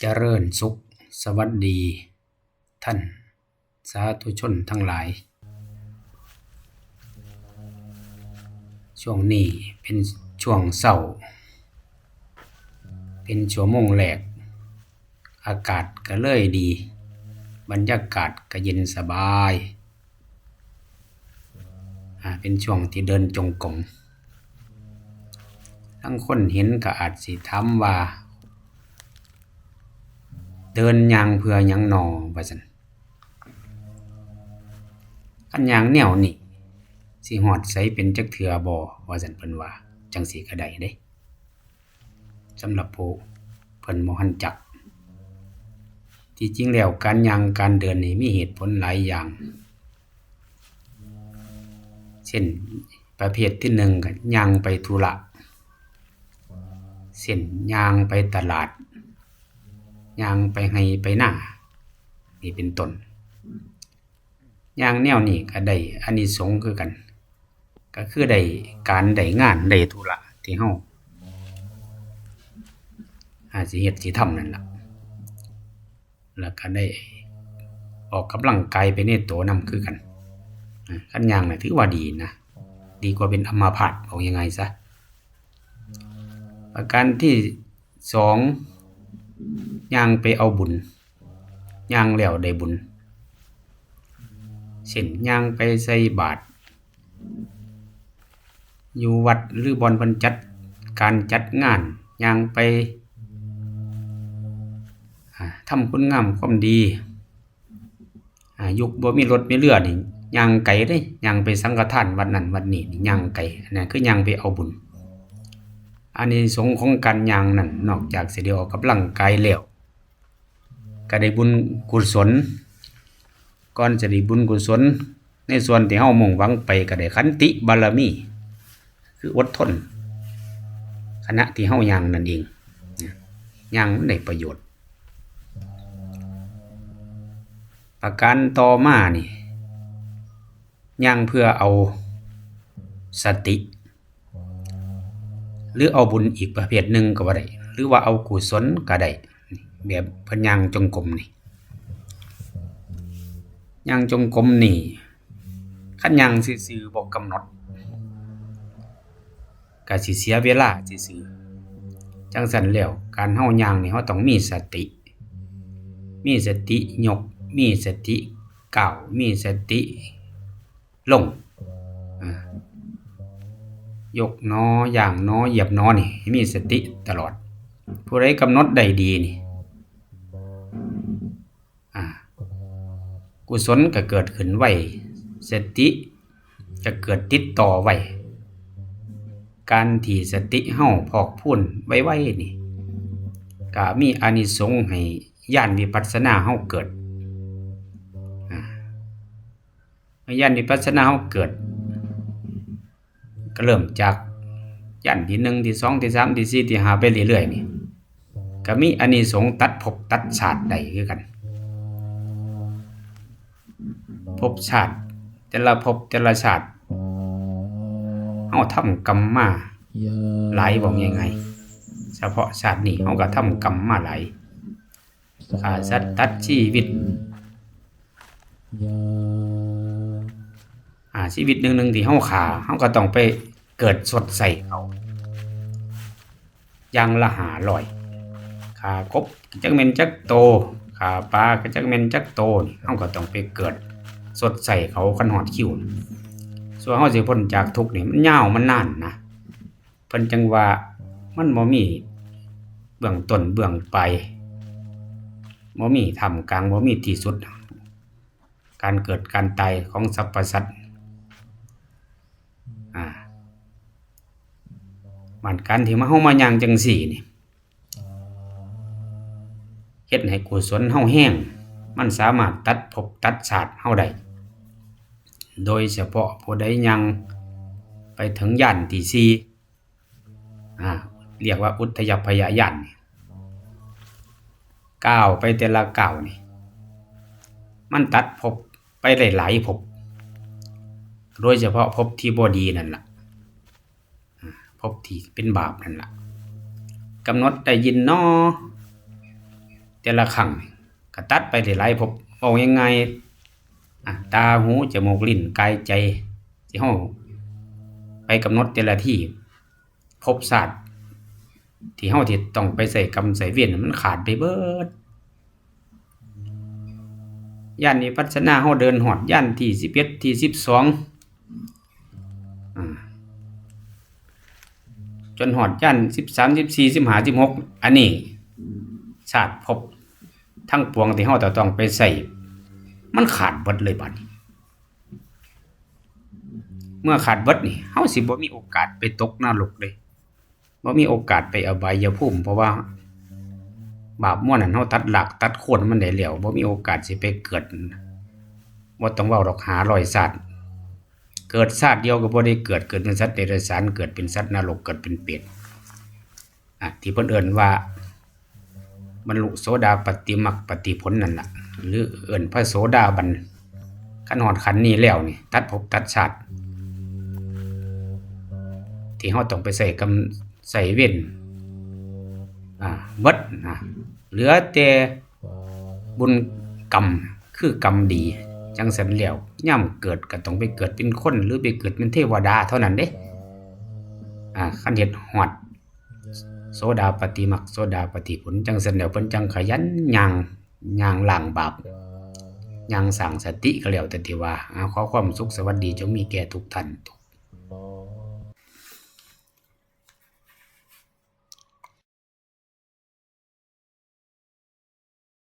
เจริญสุข สวัสดี ท่าน สาธุชนทั้งหลาย ช่วงนี้เป็นช่วงเศร้า เป็นชั่วโมงแรกอากาศก็เลยดี บรรยากาศก็เย็นสบายเป็นช่วงที่เดินจงกรมทั้งคนเห็นก็อาจสิถามว่า เดินยางเพื่อยังหนอว่าซั่นคันยางแนวนี่สิฮอดไสเป็นจักเทื่อบ่ว่าซั่นเพิ่นว่า จังสิก็ได้เด้สำหรับผู้เพิ่นบ่ทันจักที่จริงแล้วการยางการเดินนี่มีเหตุผลหลายอย่าง เช่นประเภทที่หนึ่งก็ยางไปธุระ เช่นยางไปตลาด ย่างไปให้ไปหน้านี่เป็นต้นย่างแนวนี้ก็ได้อานิสงส์คือกัน ก็คือได้การได้งานได้ธุระที่เฮาอาจสิเฮ็ดสิทำนั่นล่ะแล้วก็ได้ออกกำลังกายไปในตัวนำคือกันอ่าคันย่างน่ะถือว่าดีนะดีกว่าเป็นอัมพาตเอายังไงซะประการที่สอง ย่างไปเอาบุญย่างแล้วได้บุญเช่นย่างไปใส่บาตรอยู่วัดหรือบอนเพันจัดการจัดงานย่างไปทำคุณงามความดียุคบ่มีรถมีเรือนี่ย่างไก่เด้ย่างไปสังฆทานวัดนั้นวัดนี้ย่างไก่อันนั้นคือย่างไปเอาบุญอันนี้สงของการย่างนั่นนอกจากเสิได้ออกกำลังกายแล้ว ก็ได้บุญกุศลก่อนจะได้บุญกุศล ในส่วนที่เฮามุ่งหวังไปก็ได้ขันติบารมี คืออดทนขณะที่เฮาย่างนั่นเองย่างมันได้ประโยชน์ ประการต่อมานี่ย่างเพื่อเอาสติ หรือเอาบุญอีกประเภทหนึ่งก็ได้หรือว่าเอากุศลก็ได้ แบบพิ่นย่างจงกรมนี่ย่างจงกรมนี่คันยางซื่อๆบ่กกำหนดก็สิเสียเวลาซื่อๆจังซั่นแล้วการเฮายางนี่เฮาต้องมีสติ มีสติยก มีสติเก้ามีสติลงยกนออย่างน้อเหยียบน้อนี่มีสติตลอด ผู้ใดกำหนดได้ดีนี่ กุศลก็เกิดขึ้นไวสติจะเกิดติดต่อไวการที่สติเฮาพอกพูนไว้ๆนี่ก็มีอานิสงส์ให้ญาณวิปัสสนาเฮาเกิดอ่าเมื่อญาณวิปัสสนาเฮาเกิด ก็เริ่มจากยันที่หนึ่งที่สองที่สามที่สี่ที่ห้าไปเรื่อยๆนี่ก็มีอานิสงส์ตัดภพตัดชาติได้คือกัน ภพชาติแต่ละภพแต่ละชาติเฮาทำกรรมมาหลายบอกยังไงเฉพาะชาตินี้เฮาก็ทำกรรมมาหลายฆ่าสัตว์ตัดชีวิตอ่าชีวิตหนึ่งหนึ่งที่เฮาฆ่าเฮาก็ต้องไปเกิดสดใส่เขาอยังละหาลอยขากบจักแม่นจักโตขาปลาก็จักแม่นจักโตนี่เฮาก็ต้องไปเกิด สดใสเขาคันหอดคิวส่วนเฮาสิพ้นจากทุกข์นี่มันยาวมันนานนะเพิ่นจังว่ามันบ่มีเบื้องต้นเบื้องไปบ่มีทำกลางบ่มีที่สุด การเกิดการตายของสรรพสัตว์อ่ามันการที่มาเฮามาย่างจังสี่นี่เฮ็ดให้กุศลเฮาแห้ง มันสามารถตัดภพตัดชาติเฮาได้ โดยเฉพาะผู้ใดยังไปถึงย่านที่สี่เรียกว่าอุทยพยายานก้าวไปแต่ละก้าวนี่มันตัดภพไปหลายภพบโดยเฉพาะภพที่บ่ดีนั่นล่ะอ่าภพที่เป็นบาปนั่นล่ะกำหนดได้ยินนอแต่ละครั้งนี่ก็ตัดไปหลายภพเอาง่ายๆอะ ตาหูจมูกลิ้นกายใจที่เฮาไปกำหนดแต่ละที่ภพศาสตร์ที่เฮาที่ต้องไปใส่กรรมใส่เวรน่ะมันขาดไปเบิดย่านนี้พัฒนาเฮาเดินหอดย่านที่11ที่12อ่าจนหอดยันสิบสามสิบสี่สิบห้าสิบหกอันนี้ศาสตร์พบทั้งปวงที่เฮาจะต้องไปใส่ มันขาดเบิดเลยบัดนี้ เมื่อขาดเบิดนี่เฮาสิบ่มีโอกาสไปตกนรกเลยบ่มีโอกาสไปอบายภูมิเพราะว่า บาปม่วนนั้นเฮาตัดหลัก ตัดโคนมันได้แล้วบ่มีโอกาสสิไปเกิดบ่ต้องเว้าดอกหาร้อยศาสตร์เกิดชาติเดียวก็บ่ได้เกิดเกิดเป็นสัตว์เดรัจฉานเกิดเป็นสัตว์นรกเกิดเป็นเปรตอะที่เพิ่นเอิ้นว่าบรรลุโสดาปฏิมักปฏิผลนั่นล่ะ หรือเอิ้นพระโสดาบันขันหอดขันนี้แล้วนี่ ตัดภพตัดชาติที่เฮาต้องไปใส่กรรมใส่เว้นอ่าเบิดอะเหลือแต่บุญกรรมคือกรรมดี จังสันแล้วย่ำเกิดก็ต้องไปเกิดเป็นคนหรือไปเกิดเป็นเทวดาเท่านั้นเด้อ่าคันเฮ็ดฮอดโซดาปฏิมักโซดาปฏิผลจังสันแล้วเพิ่นจังขยันย่าง ย่างล้างบาปย่างสร้างสติก็แล้วแต่ที่ว่าอ่าขอความสุขสวัสดีจงมีแก่ทุกท่านทุก